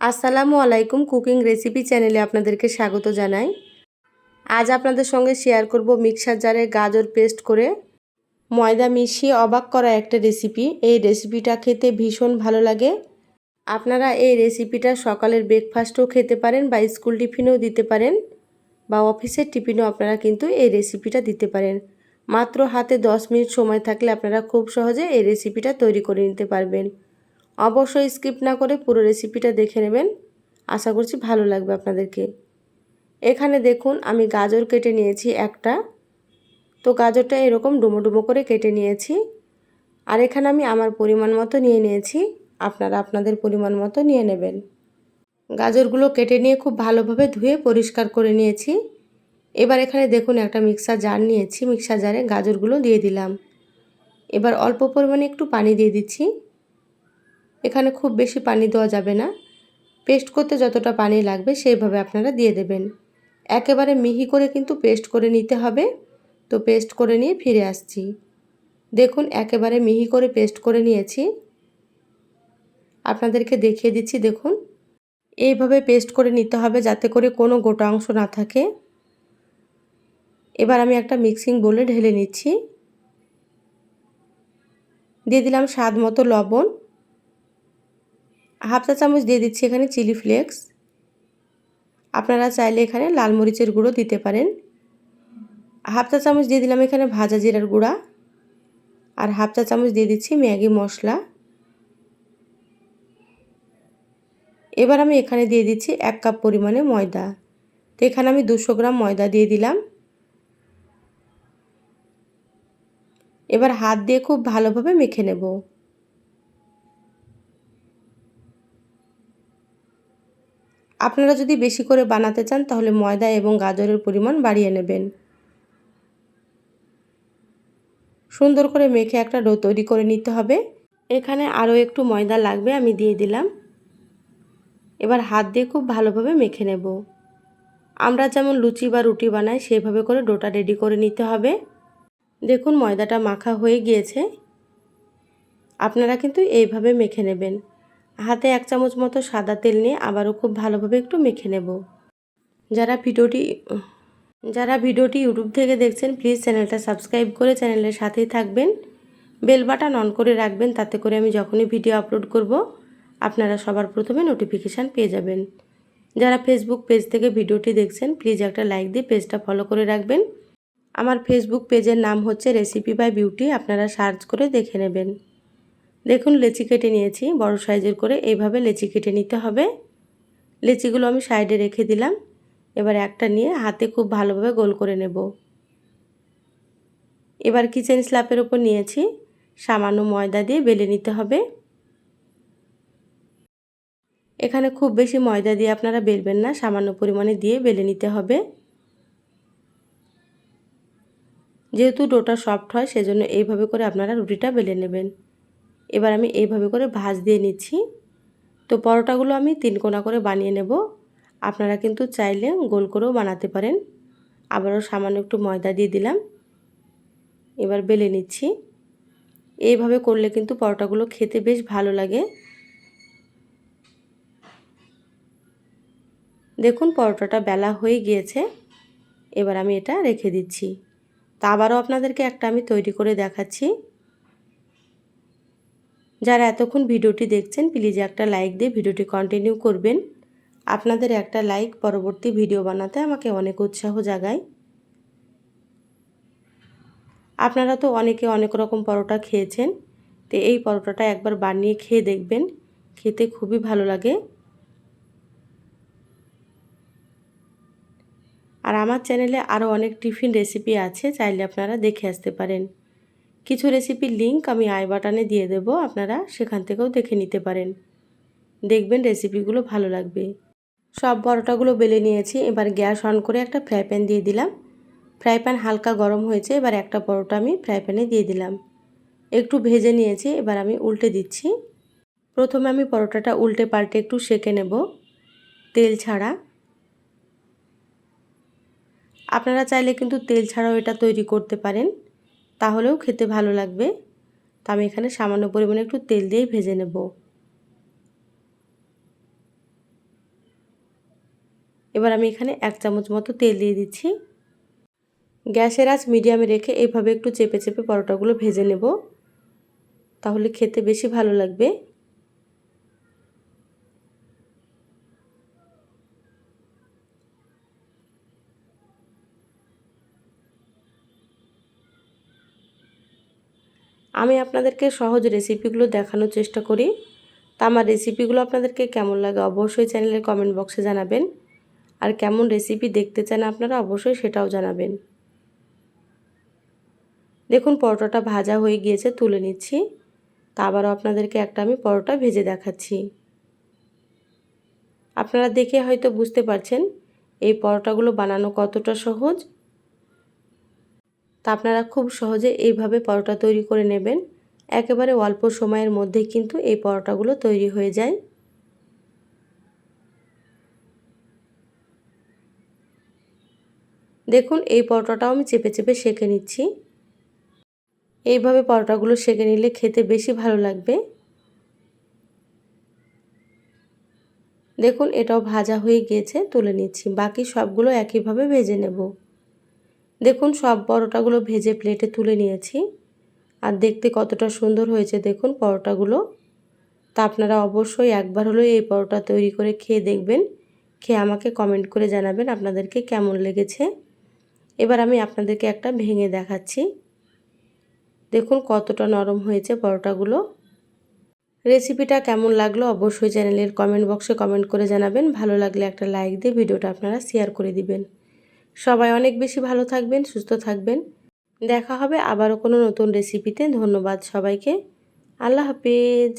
আসসালামু আলাইকুম cooking recipe চ্যানেলে আপনাদেরকে স্বাগত জানাই। আজ আপনাদের সঙ্গে শেয়ার করব মিক্সার জারে গাজর পেস্ট করে। ময়দা মিশিয়ে অবাক করা একটা রেসিপি। এই রেসিপিটা খেতে ভীষণ ভালো লাগে। আপনারা এই রেসিপিটা সকালের ব্রেকফাস্টও খেতে পারেন বা স্কুল টিফিনেও দিতে পারেন বা অফিসের টিফিনেও আপনারা কিন্তু এই রেসিপিটা দিতে পারেন। মাত্র হাতে 10 মিনিট সময় থাকলে আপনারা খুব সহজে এই রেসিপিটা তৈরি করে নিতে পারবেন। অবশ্যই স্কিপ না করে পুরো রেসিপিটা দেখে নেবেন। আশা করছি ভালো লাগবে আপনাদেরকে। এখানে দেখুন, আমি গাজর কেটে নিয়েছি একটা। তো গাজরটা এরকম ডুমো ডুমো করে কেটে নিয়েছি। আর এখানে আমি আমার পরিমাণ মতো নিয়ে নিয়েছি। আপনারা আপনাদের পরিমাণ মতো নিয়ে নেবেন। গাজরগুলো কেটে নিয়ে খুব ভালোভাবে ধুয়ে পরিষ্কার করে নিয়েছি। এবার এখানে দেখুন, একটা মিক্সার জার নিয়েছি। মিক্সার জারে গাজরগুলো দিয়ে দিলাম। এবার অল্প পরিমাণে একটু পানি দিয়ে দিচ্ছি। এখানে খুব বেশি পানি দেওয়া যাবে না। পেস্ট করতে যতটা পানি লাগবে সেইভাবে আপনারা দিয়ে দেবেন। একেবারে মিহি করে কিন্তু পেস্ট করে নিতে হবে। তো পেস্ট করে নিয়ে ফিরে আসছি। দেখুন, একেবারে মিহি করে পেস্ট করে নিয়েছি। আপনাদেরকে দেখিয়ে দিচ্ছি, দেখুন। এইভাবে পেস্ট করে নিতে হবে যাতে করে কোনো গোটা অংশ না থাকে। এবার আমি একটা মিক্সিং বলে ঢেলে নিচ্ছি। দিয়ে দিলাম স্বাদ মতো লবণ। হাফ চা চামচ দিয়ে দিচ্ছি এখানে চিলি ফ্লেক্স। আপনারা চাইলে এখানে লাল মরিচের গুঁড়ো দিতে পারেন। হাফ চা চামচ দিয়ে দিলাম এখানে ভাজা জিরার গুঁড়া। আর হাফ চা চামচ দিয়ে দিচ্ছি ম্যাগি মশলা। এবার আমি এখানে দিয়ে দিচ্ছি এক কাপ পরিমাণে ময়দা। তো এখানে আমি দুশো গ্রাম ময়দা দিয়ে দিলাম। এবার হাত দিয়ে খুব ভালোভাবে মেখে নেব। আপনারা যদি বেশি করে বানাতে চান, তাহলে ময়দা এবং গাজরের পরিমাণ বাড়িয়ে নেবেন। সুন্দর করে মেখে একটা ডো তৈরি করে নিতে হবে। এখানে আরও একটু ময়দা লাগবে, আমি দিয়ে দিলাম। এবার হাত দিয়ে খুব ভালোভাবে মেখে নেব। আমরা যেমন লুচি বা রুটি বানাই, সেভাবে করে ডোটা রেডি করে নিতে হবে। দেখুন, ময়দাটা মাখা হয়ে গিয়েছে। আপনারা কিন্তু এইভাবে মেখে নেবেন। হাতে এক চামচ মতো সাদা তেল নিয়ে আবারও খুব ভালোভাবে একটু মেখে নেব। যারা ভিডিওটি যারা ভিডিওটি ইউটিউব থেকে দেখছেন, প্লিজ চ্যানেলটা সাবস্ক্রাইব করে চ্যানেলের সাথেই থাকবেন। বেল বাটন অন করে রাখবেন, তাতে করে আমি যখনই ভিডিও আপলোড করব, আপনারা সবার প্রথমে নোটিফিকেশান পেয়ে যাবেন। যারা ফেসবুক পেজ থেকে ভিডিওটি দেখছেন, প্লিজ একটা লাইক দিয়ে পেজটা ফলো করে রাখবেন। আমার ফেসবুক পেজের নাম হচ্ছে রেসিপি বাই বিউটি আপনারা সার্চ করে দেখে নেবেন। দেখুন, লেচি কেটে নিয়েছি। বড় সাইজের করে এইভাবে লেচি কেটে নিতে হবে। লেচিগুলো আমি সাইডে রেখে দিলাম। এবার একটা নিয়ে হাতে খুব ভালোভাবে গোল করে নেব। এবার কিচেন স্ল্যাপের ওপর নিয়েছি। সামান্য ময়দা দিয়ে বেলে নিতে হবে। এখানে খুব বেশি ময়দা দিয়ে আপনারা বেলবেন না, সামান্য পরিমাণে দিয়ে বেলে নিতে হবে। যেহেতু ডোটা সফট হয়, সেজন্য এইভাবে করে আপনারা রুটিটা বেলে নেবেন। এবার আমি এইভাবে করে ভাজ দিয়ে নিচ্ছি। তো পরোটাগুলো আমি তিন কোনা করে বানিয়ে নেব। আপনারা কিন্তু চাইলে গোল করেও বানাতে পারেন। আবারও সামান্য একটু ময়দা দিয়ে দিলাম। এবার বেলে নিচ্ছি। এইভাবে করলে কিন্তু পরোটাগুলো খেতে বেশ ভালো লাগে। দেখুন পরোটাটা বেলা হয়ে গিয়েছে। এবার আমি এটা রেখে দিচ্ছি। তা আবারও আপনাদেরকে একটা আমি তৈরি করে দেখাচ্ছি। যারা এতক্ষণ ভিডিওটি দেখছেন প্লিজ একটা লাইক দিয়ে ভিডিওটি কন্টিনিউ করবেন। আপনাদের একটা লাইক পরবর্তী ভিডিও বানাতে আমাকে অনেক উৎসাহ জাগায়। আপনারা তো অনেকে অনেক রকম পরোটা খেয়েছেন, তো এই পরোটাটা একবার বানিয়ে খেয়ে দেখবেন, খেতে খুবই ভালো লাগে। আর আমার চ্যানেলে আরও অনেক টিফিন রেসিপি আছে, চাইলে আপনারা দেখে আসতে পারেন। কিছু রেসিপির লিঙ্ক আমি আই বাটনে দিয়ে দেব, আপনারা সেখান থেকেও দেখে নিতে পারেন। দেখবেন রেসিপিগুলো ভালো লাগবে। সব পরোটাগুলো বেলে নিয়েছি, এবার গ্যাস অন করে একটা ফ্রাই প্যান দিয়ে দিলাম। ফ্রাই প্যান হালকা গরম হয়েছে, এবার একটা পরোটা আমি ফ্রাই প্যানে দিয়ে দিলাম। একটু ভেজে নিয়েছি, এবার আমি উল্টে দিচ্ছি। প্রথমে আমি পরোটাটা উল্টে পাল্টে একটু সেকে নেব, তেল ছাড়া। আপনারা চাইলে কিন্তু তেল ছাড়াও এটা তৈরি করতে পারেন। তাহলেও খেতে ভালো লাগবে। তা আমি এখানে সামান্য পরিমাণে একটু তেল দিয়েই ভেজে নেব। এবার আমি এখানে এক চামচ মতো তেল দিয়ে দিচ্ছি। গ্যাসের আঁচ মিডিয়ামে রেখে এইভাবে একটু চেপে চেপে পরোটাগুলো ভেজে নেব। তাহলে খেতে বেশি ভালো লাগবে। আমি আপনাদেরকে সহজ রেসিপিগুলো দেখানোর চেষ্টা করি। তা আমার রেসিপিগুলো আপনাদেরকে কেমন লাগে অবশ্যই চ্যানেলের কমেন্ট বক্সে জানাবেন। আর কেমন রেসিপি দেখতে চান আপনারা অবশ্যই সেটাও জানাবেন। দেখুন, পরোটাটা ভাজা হয়ে গিয়েছে, তুলে নিচ্ছি। তা আবারও আপনাদেরকে একটা আমি পরোটা ভেজে দেখাচ্ছি। আপনারা দেখে হয়তো বুঝতে পারছেন, এই পরোটাগুলো বানানো কতটা সহজ তা আপনারা খুব সহজে এইভাবে পরোটা তৈরি করে নেবেন। একেবারে অল্প সময়ের মধ্যে কিন্তু এই পরোটাগুলো তৈরি হয়ে যায়। দেখুন, এই পরোটাটাও আমি চেপে চেপে সেঁকে নিচ্ছি। এইভাবে পরোটাগুলো সেঁকে নিলে খেতে বেশি ভালো লাগবে। দেখুন, এটাও ভাজা হয়ে গিয়েছে, তুলে নিচ্ছি। বাকি সবগুলো একইভাবে ভেজে নেব। দেখুন, সব পরোটাগুলো ভেজে প্লেটে তুলে নিয়েছি। আর দেখতে কতটা সুন্দর হয়েছে দেখুন পরোটাগুলো। তা আপনারা অবশ্যই একবার হলেও এই পরোটা তৈরি করে খেয়ে দেখবেন। খেয়ে আমাকে কমেন্ট করে জানাবেন আপনাদেরকে কেমন লেগেছে। এবার আমি আপনাদেরকে একটা ভেঙে দেখাচ্ছি। দেখুন কতটা নরম হয়েছে পরোটাগুলো। রেসিপিটা কেমন লাগল অবশ্যই চ্যানেলের কমেন্ট বক্সে কমেন্ট করে জানাবেন। ভালো লাগলে একটা লাইক দিয়ে ভিডিওটা আপনারা শেয়ার করে দিবেন। সবাই অনেক বেশি ভালো থাকবেন, সুস্থ থাকবেন। দেখা হবে আবারও কোনো নতুন রেসিপিতে ধন্যবাদ সবাইকে। আল্লাহ হাফিজ।